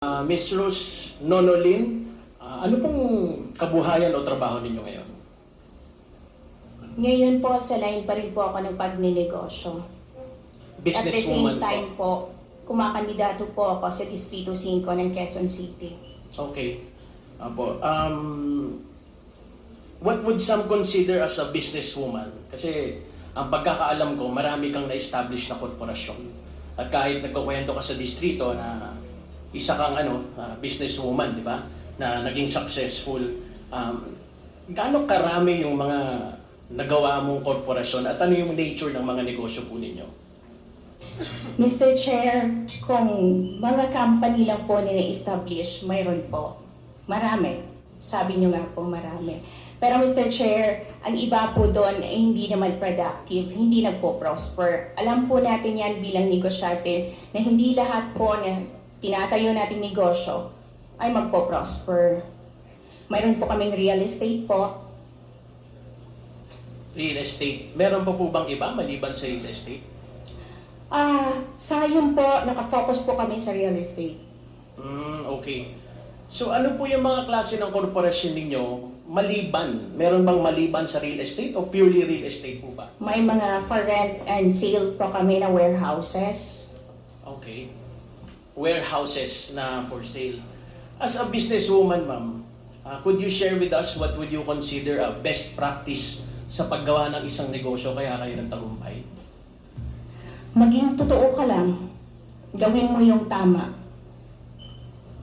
Ah, Miss Rose Nonolin, ah, ano pong kabuhayan o trabaho ninyo ngayon? Ngayon po, sa line pa rin po ako ng pagninegosyo. At the same time po, kumakandidato po ako sa Distrito 5 ng Quezon City. Okay. Apo. Um, what would some consider as a businesswoman? Kasi ang pagkakaalam ko, marami kang na-establish na korporasyon. At kahit nagkukwento ka sa distrito na isa kang ano, ah, businesswoman, di ba? Na naging successful. Um, gaano karami yung mga nagawa mong korporasyon at ano yung nature ng mga negosyo po ninyo? Mr. Chair, kung mga company lang po na establish mayroon po. Marami. Sabi nyo nga po, marami. Pero Mr. Chair, ang iba po doon ay hindi naman productive, hindi nagpo-prosper. Alam po natin yan bilang negosyante na hindi lahat po na tinatayo nating negosyo ay magpo-prosper. Mayroon po kaming real estate po. Real estate. Meron pa po bang iba maliban sa real estate? Ah, sa ngayon po, nakafocus po kami sa real estate. Mm, okay. So ano po yung mga klase ng korporasyon ninyo maliban? Meron bang maliban sa real estate o purely real estate po ba? May mga for rent and sale po kami na warehouses. Okay. Warehouses na for sale. As a businesswoman, ma'am, uh, could you share with us what would you consider a best practice sa paggawa ng isang negosyo kaya kayo nagtagumpay? Maging totoo ka lang. Gawin mo yung tama.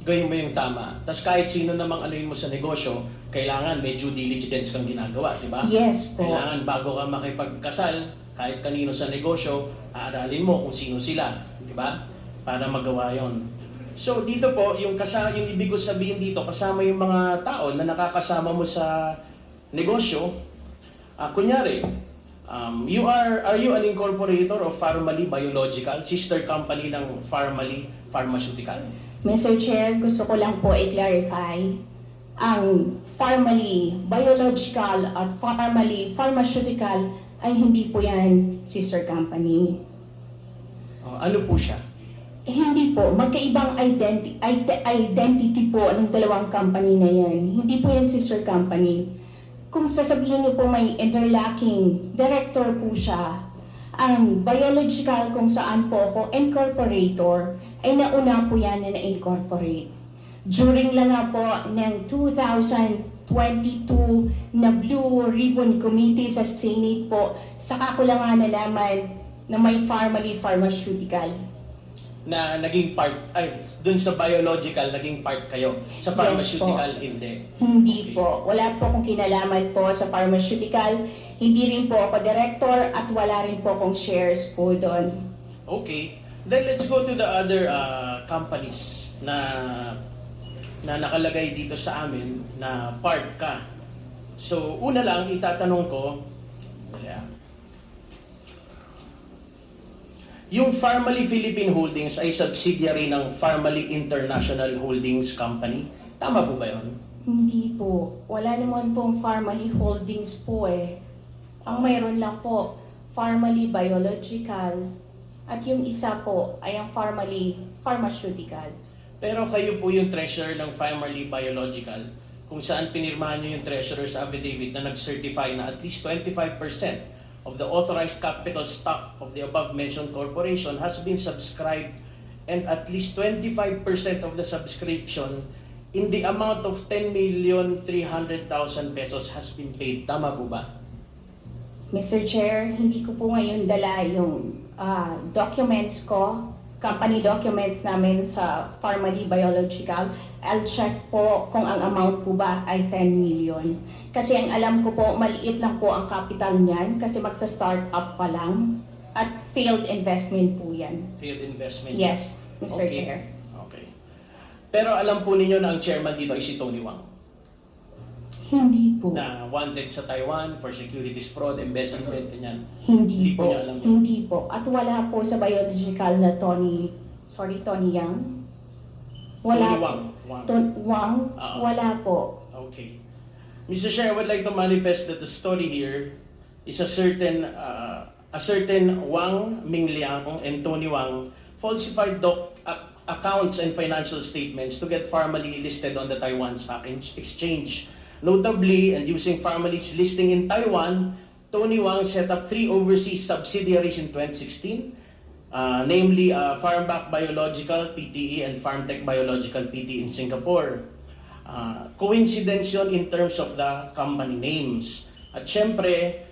Gawin mo yung tama. Tapos kahit sino namang anuin mo sa negosyo, kailangan may due diligence kang ginagawa, di ba? Yes po. Kailangan bago ka makipagkasal, kahit kanino sa negosyo, aaralin mo kung sino sila, di ba? Para magawa yon. So dito po, yung kasa yung ibig ko sabihin dito, kasama yung mga tao na nakakasama mo sa negosyo. Ah, kunyari, um, you are are you an incorporator of Pharmaly Biological, sister company ng Pharmaly Pharmaceutical? Mr. Chair, gusto ko lang po i-clarify ang Pharmaly Biological at Pharmaly Pharmaceutical ay hindi po yan sister company. Oh, ano po siya? Hindi po, magkaibang identi- ide- identity po ng dalawang company na yan. Hindi po yan sister company. Kung sasabihin niyo po may interlocking director po siya, ang biological kung saan po ako incorporator, ay nauna po yan na na-incorporate. During lang nga po ng 2022 na Blue Ribbon Committee sa Senate po, saka ko lang nga nalaman na may Pharmaly Pharmaceutical. Na naging part, ay, dun sa biological, naging part kayo. Sa Yes pharmaceutical, hindi. Hindi Okay. po. Wala po akong kinalaman po sa pharmaceutical. Hindi rin po ako director at wala rin po akong shares po doon. Okay. Then let's go to the other uh, companies na na nakalagay dito sa amin na part ka. So, una lang, itatanong ko, yeah. Yung Pharmaly Philippine Holdings ay subsidiary ng Pharmaly International Holdings Company. Tama po ba yun? Hindi po. Wala naman pong Pharmaly Holdings po eh. Ang mayroon lang po, Pharmaly Biological. At yung isa po ay ang Pharmaly Pharmaceutical. Pero kayo po yung treasurer ng Pharmaly Biological kung saan pinirmahan nyo yung treasurer's affidavit na nag-certify na at least 25% of the authorized capital stock of the above-mentioned corporation has been subscribed and at least 25% of the subscription in the amount of 10,300,000 pesos has been paid. Tama po ba? Mr. Chair, hindi ko po ngayon dala yung ah, documents ko, company documents namin sa Pharmaly Biological. I'll check po kung ang amount po ba ay 10 million. Kasi ang alam ko po, maliit lang po ang capital niyan kasi magsa-start up pa lang. At failed investment po yan. Field investment. Yes, Mr. Okay. Chair. Okay. Pero alam po ninyo na ang chairman dito ay si Tony Wang. Hindi po. na wanted sa Taiwan for securities fraud, embezzlement, ganyan. Hindi Hindi po po. niya alam yun. Hindi po. At wala po sa biological na Tony, sorry, Tony Yang. Wala Tony. Wang. Wang. Ton- Wang, Oo. wala po. Okay. Mr. Chair, I would like to manifest that the story here is a certain uh, a certain Wang Mingliang and Tony Wang falsified doc uh, accounts and financial statements to get Pharmaly listed on the Taiwan Stock Exchange. Notably, and using Pharmaly's listing in Taiwan, Tony Wang set up three overseas subsidiaries in 2016, uh, namely uh, Farmback Biological, PTE, and Farmtech Biological, PTE in Singapore. Uh, coincidence yun in terms of the company names. At syempre,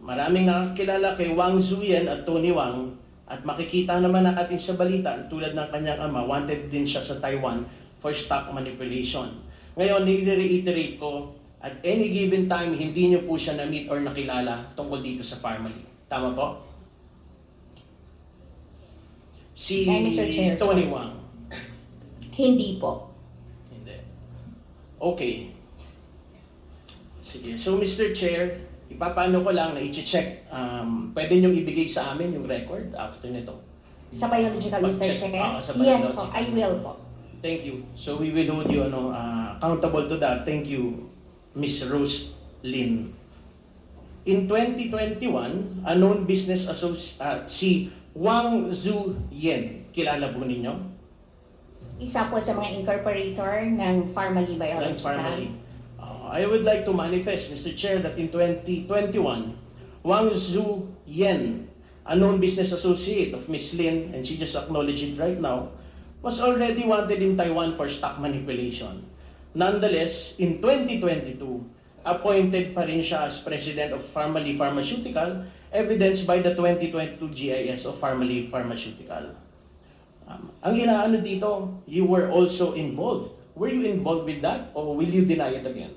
maraming nakakilala kay Wang Zuyen at Tony Wang at makikita naman natin sa balita tulad ng kanyang ama, wanted din siya sa Taiwan for stock manipulation. Ngayon, nire-reiterate ko, at any given time, hindi niyo po siya na-meet or nakilala tungkol dito sa family. Tama po? Si Ay, Mr. Chair. Tony Wang. Hindi po. Hindi. Okay. Sige. So, Mr. Chair, ipapano ko lang na i-check, um, pwede niyong ibigay sa amin yung record after nito. Sa biological, Mr. Chair? Ah, sa yes biological. po, I will po. Thank you. So, we will hold you ano, uh, accountable to that. Thank you, Miss Rose Lin. In 2021, a known business associate, uh, si Wang Zhu Yen, kilala po ninyo? Isa po sa mga incorporator ng Pharmaly Like Biological. formally. Uh, I would like to manifest, Mr. Chair, that in 2021, Wang Zhu Yen, a known business associate of Miss Lin, and she just acknowledged it right now, was already wanted in Taiwan for stock manipulation. Nonetheless, in 2022, appointed pa rin siya as President of Pharmaly Pharmaceutical, evidenced by the 2022 GIS of Pharmaly Pharmaceutical. Um, ang inaano dito, you were also involved. Were you involved with that or will you deny it again?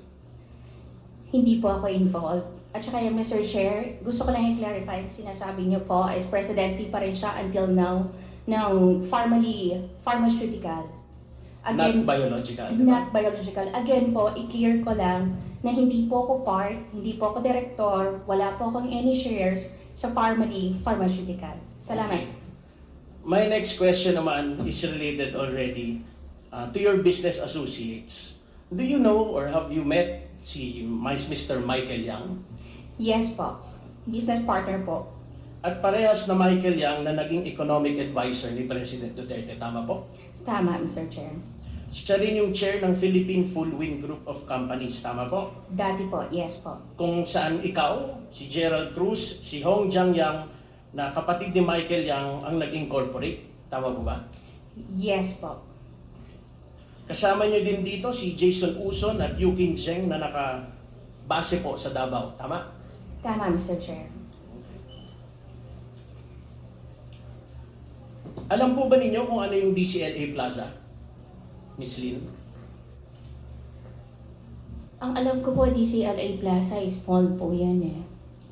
Hindi po ako involved. At saka yung Mr. Chair, gusto ko lang i-clarify yung sinasabi niyo po as presidente pa rin siya until now ng Pharmaly Pharmaceutical. Not biological. di ba? Not biological. Again po, i-clear ko lang na hindi po ako part, hindi po ako director, wala po akong any shares sa Pharmaly Pharmaceutical. Salamat. Okay. My next question naman is related already uh, to your business associates. Do you know or have you met si Mr. Michael Yang? Yes po. Business partner po. At parehas na Michael Yang na naging economic advisor ni President Duterte. Tama po? Tama, Mr. Chair. Siya rin yung chair ng Philippine Full Wind Group of Companies. Tama po? Dati po, yes po. kung saan ikaw, si Gerald Cruz, si Hong Jiang Yang, na kapatid ni Michael Yang ang nag-incorporate. Tama po ba? Yes po. Kasama niyo din dito si Jason Uson at Yukin Zheng na nakabase po sa Davao. Tama? Tama, Mr. Chair. Alam po ba ninyo kung ano yung DCLA Plaza? Miss Lynn? Ang alam ko po, DCLA Plaza is small po yan eh.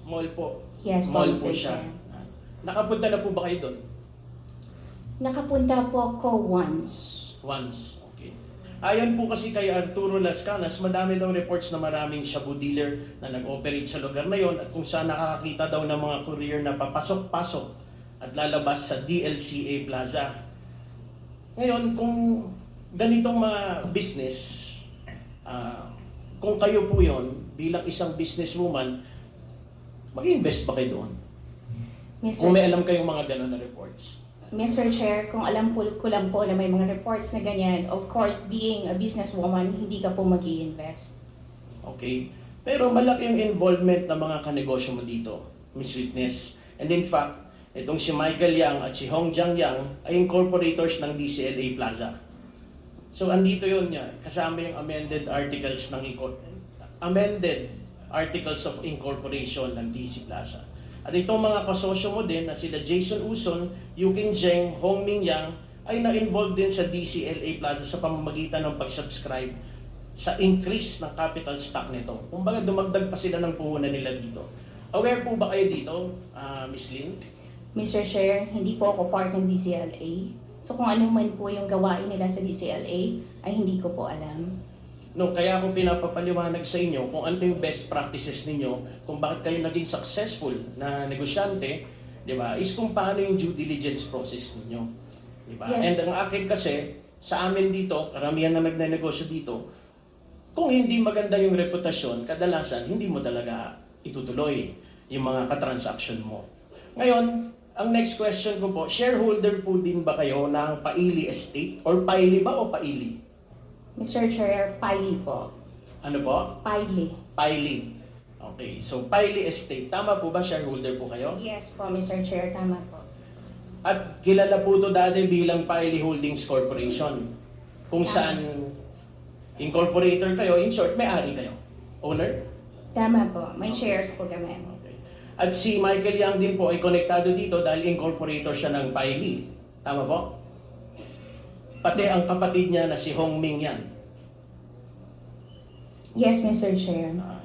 Mall po. Yes Mall po siya. Nakapunta na po ba kayo doon? Nakapunta po ako once. Once. Okay. Ayon po kasi kay Arturo Lascanas, madami daw reports na maraming shabu dealer na nag-operate sa lugar na yon at kung saan nakakakita daw ng mga courier na papasok-pasok at lalabas sa DLCA Plaza. Ngayon, kung ganitong mga business, ah, kung kayo po yon bilang isang businesswoman, mag-invest ba kayo doon? Mr. Kung may alam kayong mga gano'n na reports. Mr. Chair, kung alam po ko lang po na may mga reports na ganyan, of course, being a businesswoman, hindi ka po mag invest Okay? Pero malaki ang involvement ng mga kanegosyo mo dito, Miss Witness. And in fact, itong si Michael Yang at si Hong Jiang Yang ay incorporators ng DCLA Plaza. So, andito yun niya. Kasama yung amended articles ng amended articles of incorporation ng DC Plaza. At itong mga kasosyo mo din na sila Jason Uson, Yukin Zheng, Hong Ming Yang ay na-involve din sa DCLA Plaza sa pamamagitan ng pag-subscribe sa increase ng capital stock nito. Kumbaga dumagdag pa sila ng puhunan nila dito. Aware po ba kayo dito, ah, Miss Lynn? Mr. Chair, hindi po ako part ng DCLA. So kung ano man po yung gawain nila sa DCLA, ay hindi ko po alam. No, kaya ako pinapapaliwanag sa inyo kung ano yung best practices ninyo, kung bakit kayo naging successful na negosyante, di ba, is kung paano yung due diligence process ninyo. Di ba? Yes. And ang akin kasi, sa amin dito, karamihan na nagnenegosyo dito, kung hindi maganda yung reputasyon, kadalasan hindi mo talaga itutuloy yung mga katransaction mo. Ngayon, ang next question ko po, shareholder po din ba kayo ng Paili Estate? Or Paili ba o Paili? Mr. Chair, Piley po. Ano po? Piley. Paili. Okay, so Paili Estate. Tama po ba shareholder po kayo? Yes po, Mr. Chair, tama po. At kilala po ito dati bilang Paili Holdings Corporation. Kung Tama. saan incorporator kayo, in short, may-ari kayo. Owner? Tama po, may Okay. shares po kami. At si Michael Yang din po ay konektado dito dahil incorporator siya ng Paili. Tama po? Pati ang kapatid niya na si Hong Ming Yan. Yes, Mr. Chair. Ah,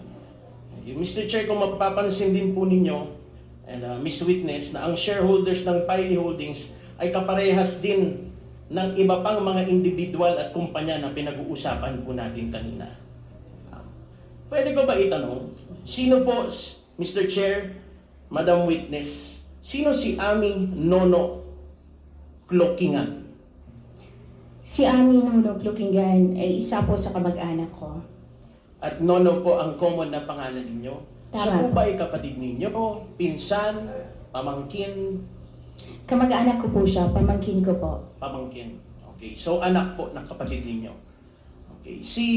yung Mr. Chair, kung mapapansin din po ninyo, and uh, Miss Witness, na ang shareholders ng Piley Holdings ay kaparehas din ng iba pang mga individual at kumpanya na pinag-uusapan po natin kanina. Ah, Pwede ko ba itanong, sino po, Mr. Chair, Madam Witness, sino si Ami Nono Clokingan? Si Ami Nunog Lukingan ay isa po sa kamag-anak ko. At Nono po ang common na pangalan ninyo. Siya Tama po ba ay kapatid ninyo? Pinsan? Pamangkin? Kamag-anak ko po siya, pamangkin ko po. Pamangkin. Okay. So, anak po ng kapatid ninyo. Okay. Si...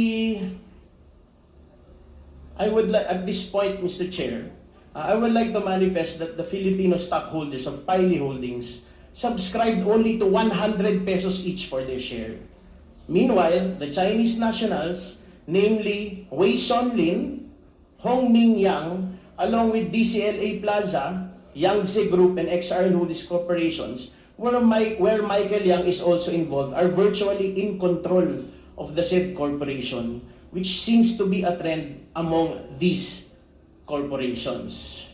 I would like, at this point, Mr. Chair, uh, I would like to manifest that the Filipino stockholders of Piley Holdings subscribed only to 100 pesos each for their share. Meanwhile, the Chinese nationals, namely Wei Lin, Hong Ming Yang, along with DCLA Plaza, Yangtze Group, and XR Holdings Corporations, where, Mike, where Michael Yang is also involved, are virtually in control of the said corporation, which seems to be a trend among these corporations.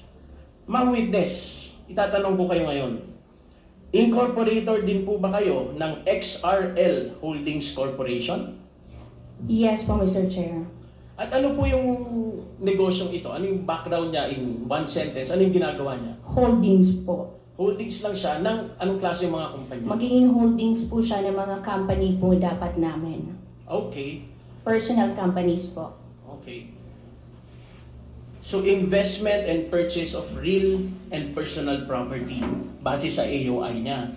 Ma'am Witness, itatanong ko kayo ngayon, incorporator din po ba kayo ng XRL Holdings Corporation? Yes po, Mr. Chair. At ano po yung negosyong ito? Ano yung background niya in one sentence? Ano yung ginagawa niya? Holdings po. Holdings lang siya ng anong klase yung mga kumpanya? Magiging holdings po siya ng mga company po dapat namin. Okay. Personal companies po. Okay. So investment and purchase of real and personal property base sa AOI niya.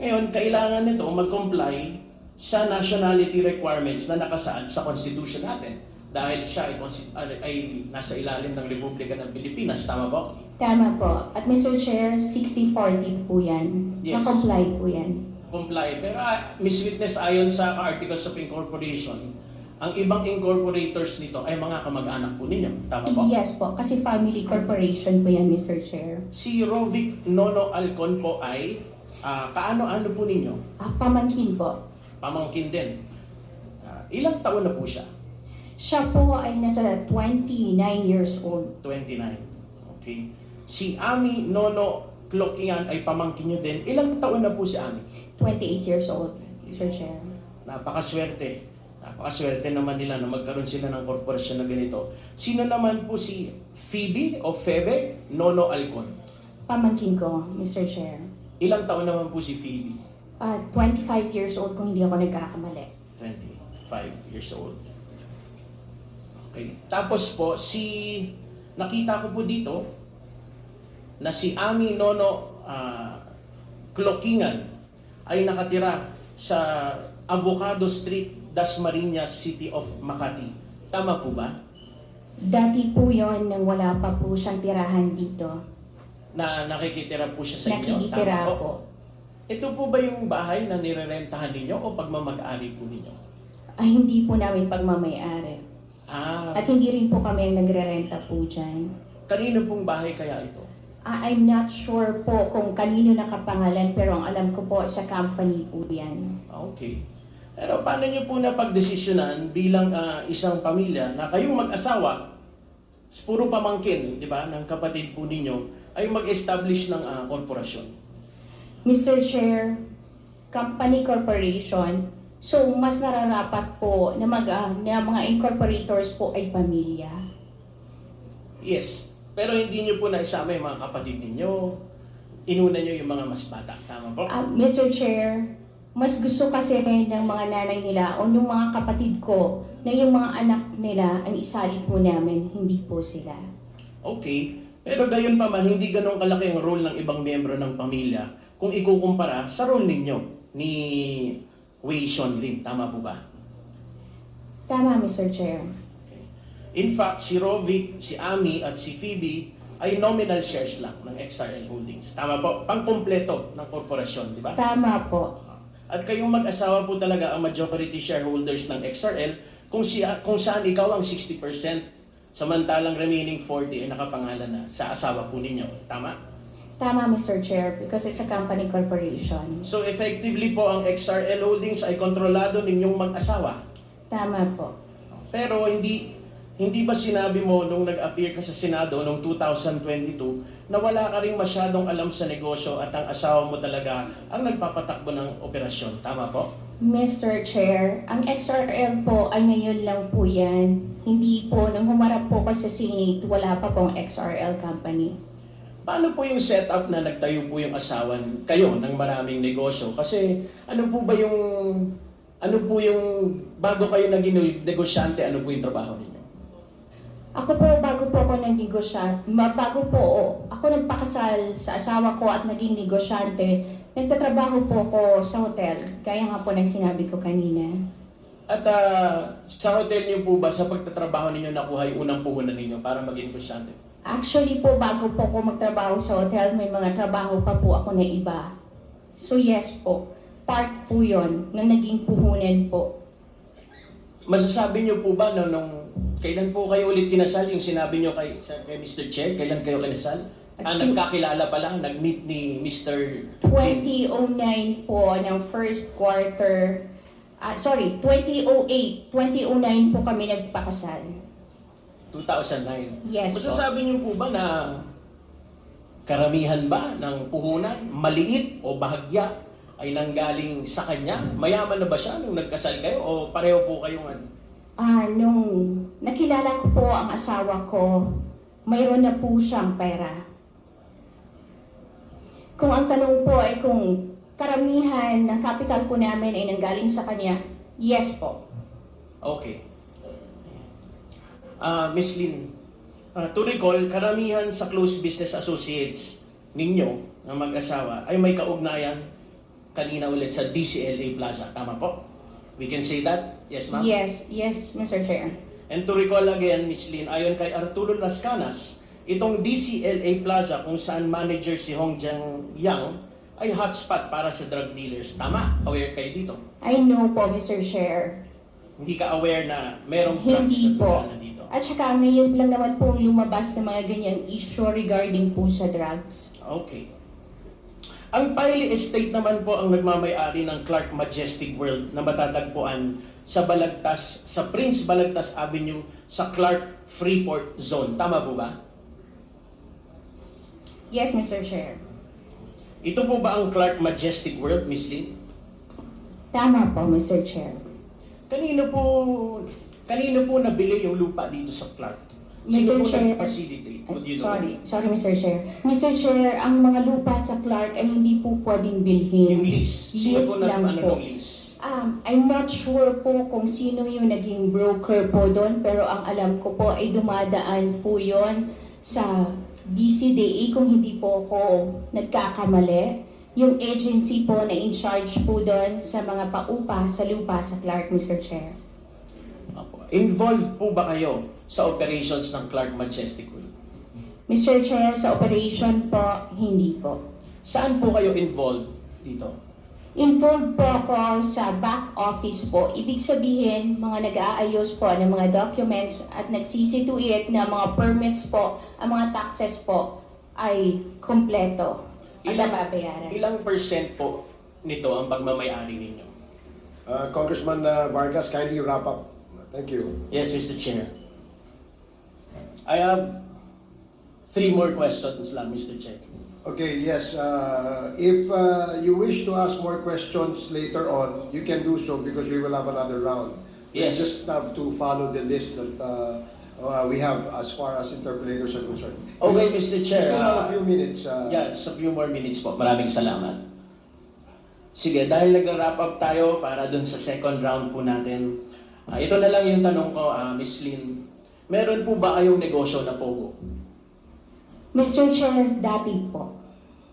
Ngayon, kailangan nito mag-comply sa nationality requirements na nakasaad sa Constitution natin. Dahil siya ay, ay, nasa ilalim ng Republika ng Pilipinas. Tama ba? Tama po. At Mr. Chair, 60-40 po yan. Yes. Na-comply po yan. comply. Pero ah, Miss Witness, ayon sa Articles of Incorporation, ang ibang incorporators nito ay mga kamag-anak po ninyo. Tama po? Yes po, kasi family corporation po yan, Mr. Chair. Si Rovic Nono Alcon po ay ah, kaano-ano po ninyo? Ah, pamangkin po. Pamangkin din. Ah, ilang taon na po siya? Siya po ay nasa 29 years old. 29. Okay. Si Ami Nono Clokian ay pamangkin nyo din. Ilang taon na po si Ami? 28 years old, Mr. Chair. Napakaswerte. Napakaswerte naman nila na magkaroon sila ng korporasyon na ganito. Sino naman po si Phoebe o Febe Nono Alcon? Pamangkin ko, Mr. Chair. Ilang taon naman po si Phoebe? Ah, 25 years old kung hindi ako nagkakamali. 25 years old. Okay. Tapos po, si... Nakita ko po dito na si Ami Nono ah, Clokingan ay nakatira sa Avocado Street, Dasmariñas City of Makati. Tama po ba? Dati po yon nang wala pa po siyang tirahan dito. Na nakikitira po siya sa inyo? Nakikitira Tama po. Ito po ba yung bahay na nirerentahan ninyo o pagmamag-ari po ninyo? Ay, hindi po namin pagmamayari. Ah, At hindi rin po kami ang nagre-renta po dyan. kanino pong bahay kaya ito? Ah, I'm not sure po kung kanino nakapangalan pero ang alam ko po sa company po yan. Ah, Okay. Pero paano niyo po napagdesisyonan bilang ah, isang pamilya na kayong mag-asawa, puro pamangkin, di ba, ng kapatid po ninyo, ay mag-establish ng ah, korporasyon? Mr. Chair, company corporation, so mas nararapat po na, mag, ah, na mga incorporators po ay pamilya. Yes. Pero hindi niyo po naisama yung mga kapatid ninyo. Inuna niyo yung mga mas bata. Tama po? Ah, Mr. Chair, mas gusto kasi ng mga nanay nila o ng mga kapatid ko na yung mga anak nila ang isali po namin, hindi po sila. Okay. Pero gayon pa man, hindi ganun kalaki ang role ng ibang miyembro ng pamilya kung ikukumpara sa role ninyo ni Wei Sean Lim. Tama po ba? Tama, Mr. Chair. In fact, si Rovic, si Ami at si Phoebe ay nominal shares lang ng XRL Holdings. Tama po, pangkumpleto ng korporasyon, di ba? Tama po. At kayong mag-asawa po talaga ang majority shareholders ng XRL kung, siya, kung saan ikaw ang 60%, samantalang remaining 40 ay nakapangalan na sa asawa po ninyo. Tama? Tama, Mr. Chair, because it's a company corporation. So effectively po ang XRL Holdings ay kontrolado ninyong mag-asawa. Tama po. Pero hindi hindi ba sinabi mo nung nag-appear ka sa Senado noong 2022 na wala ka rin masyadong alam sa negosyo at ang asawa mo talaga ang nagpapatakbo ng operasyon? Tama po? Mr. Chair, ang XRL po ay ngayon lang po yan. Hindi po, nung humarap po ko sa Senate, wala pa pong XRL company. Paano po yung setup na nagtayo po yung asawa kayo ng maraming negosyo? Kasi ano po ba yung ano po yung bago kayo naging negosyante, ano po yung trabaho ninyo? Ako po, bago po ako nag-negosyante, ma- bago po ako nagpakasal sa asawa ko at naging negosyante, nagtatrabaho po ako sa hotel. Gaya nga po ng sinabi ko kanina. At ah, sa hotel niyo po ba, sa pagtatrabaho ninyo nakuha yung unang puhunan ninyo para maging negosyante? Actually po, bago po ako magtrabaho sa hotel, may mga trabaho pa po ako na iba. So yes po, part po yon ng naging puhunan po. Masasabi niyo po ba no, nung kailan po kayo ulit kinasal yung sinabi niyo kay, sa, kay Mr. Che? Kailan kayo kinasal? Ah, nagkakilala pa lang, nag-meet ni Mr. 2009 po ng first quarter, ah, sorry, 2008, 2009 po kami nagpakasal. 2009. Yes po. Masasabi niyo po ba na karamihan ba ng puhunan, maliit o bahagya ay nanggaling sa kanya? Mayaman na ba siya nung nagkasal kayo o pareho po kayong ano? Ah, nung nakilala ko po ang asawa ko, mayroon na po siyang pera. Kung ang tanong po ay kung karamihan ng capital po namin ay nanggaling sa kanya, yes po. Okay. Ah, Miss Lynn, ah, to recall, karamihan sa close business associates ninyo na mag-asawa ay may kaugnayan kanina ulit sa DCLA Plaza. Tama po? We can say that? Yes, ma'am? Yes, yes, Mr. Chair. And to recall again, Miss Lynn, ayon kay Arturo Lascanas, itong DCLA Plaza kung saan manager si Hong Jiang Yang ay hotspot para sa drug dealers. Tama? Aware kayo dito? I know po, Mr. Chair. Hindi ka aware na merong drugs Hindi na po. na dito? At saka ngayon lang naman po lumabas ng mga ganyan issue regarding po sa drugs. Okay. Ang Piley Estate naman po ang nagmamayari ng Clark Majestic World na matatagpuan sa Balagtas, sa Prince Balagtas Avenue sa Clark Freeport Zone. Tama po ba? Yes, Mr. Chair. Ito po ba ang Clark Majestic World, Miss Lynn? Tama po, Mr. Chair. Kanino po kanino po nabili yung lupa dito sa Clark? Mr. Chair. nag-facilitate? Would you know? Sorry, sorry Mr. Chair. Mr. Chair, ang mga lupa sa Clark ay hindi po pwedeng Yung bilhin. lease. Sino Lease po lang ano po. lease? Um, I'm not sure po kung sino yung naging broker po doon, pero ang alam ko po ay dumadaan po yon sa DCDA kung hindi po ako nagkakamali. Yung agency po na in charge po doon sa mga paupa sa lupa sa Clark, Mr. Chair. Involved po ba kayo sa operations ng Clark Majestic World? Mr. Chair, sa operation po, hindi po. Saan po kayo involved dito? Involved po ako sa back office po. Ibig sabihin, mga nag-aayos po ng mga documents at nagsisituit na mga permits po, ang mga taxes po ay kompleto at Ilang- nababayaran. Ilang percent po nito ang pagmamayari ninyo? Uh, Congressman uh, Vargas, kindly wrap up. Thank you. Yes, Mr. Chair. I have three more questions lang, Mr. Chair. Okay, yes, uh, if uh, you wish to ask more questions later on, you can do so because we will have another round. We Yes. just have to follow the list that uh, uh, we have as far as interpellators are concerned. Okay, Mr. We Chair. still have ah, a few minutes. uh, Yeah, just a few more minutes po. Maraming salamat. Sige, dahil nag-wrap up tayo para dun sa second round po natin. ah, ito na lang yung tanong ko, ah, Miss Lynn. Meron po ba kayong negosyo na pogo? Mr. Chair, dati po.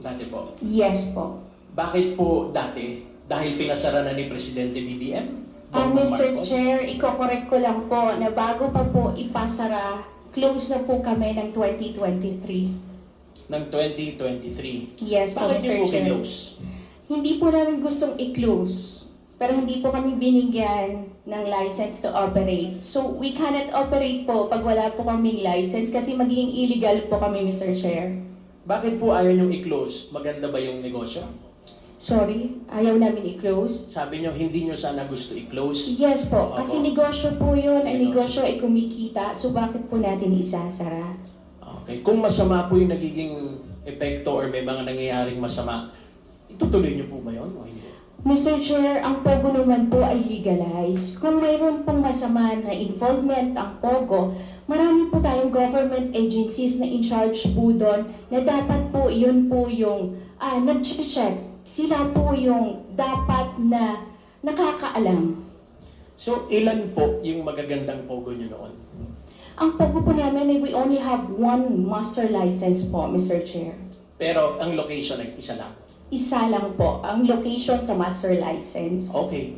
Dati po. Yes po. Bakit po dati? Dahil pinasara na ni Presidente BBM? Ah, Bongbong Mr. Marcos? Chair, iko-correct ko lang po na bago pa po ipasara, close na po kami ng 2023. Ng 2023. Yes po, Bakit Mr. po Chair. kinlose? Hindi po namin gustong i-close. Pero hindi po kami binigyan ng license to operate. So, we cannot operate po pag wala po kaming license kasi magiging illegal po kami, Mr. Chair. Bakit po ayaw niyong i-close? Maganda ba yung negosyo? Sorry, ayaw namin i-close. Sabi niyo, hindi niyo sana gusto i-close. Yes po, kasi Opo. negosyo po yun. Ang Negosyo. negosyo ay kumikita. So, bakit po natin isasara? Okay. Kung masama po yung nagiging epekto or may mga nangyayaring masama, itutuloy niyo po ba yun o hindi? Mr. Chair, ang POGO naman po ay legalized. Kung mayroon pong masama na involvement ang POGO, marami po tayong government agencies na in charge po doon na dapat po yun po yung ah, nag-check. Sila po yung dapat na nakakaalam. So, ilan po yung magagandang pogo niyo noon? Ang POGO po namin, we only have one master license po, Mr. Chair. Pero ang location ay isa lang. Isa lang po ang location sa master license. Okay.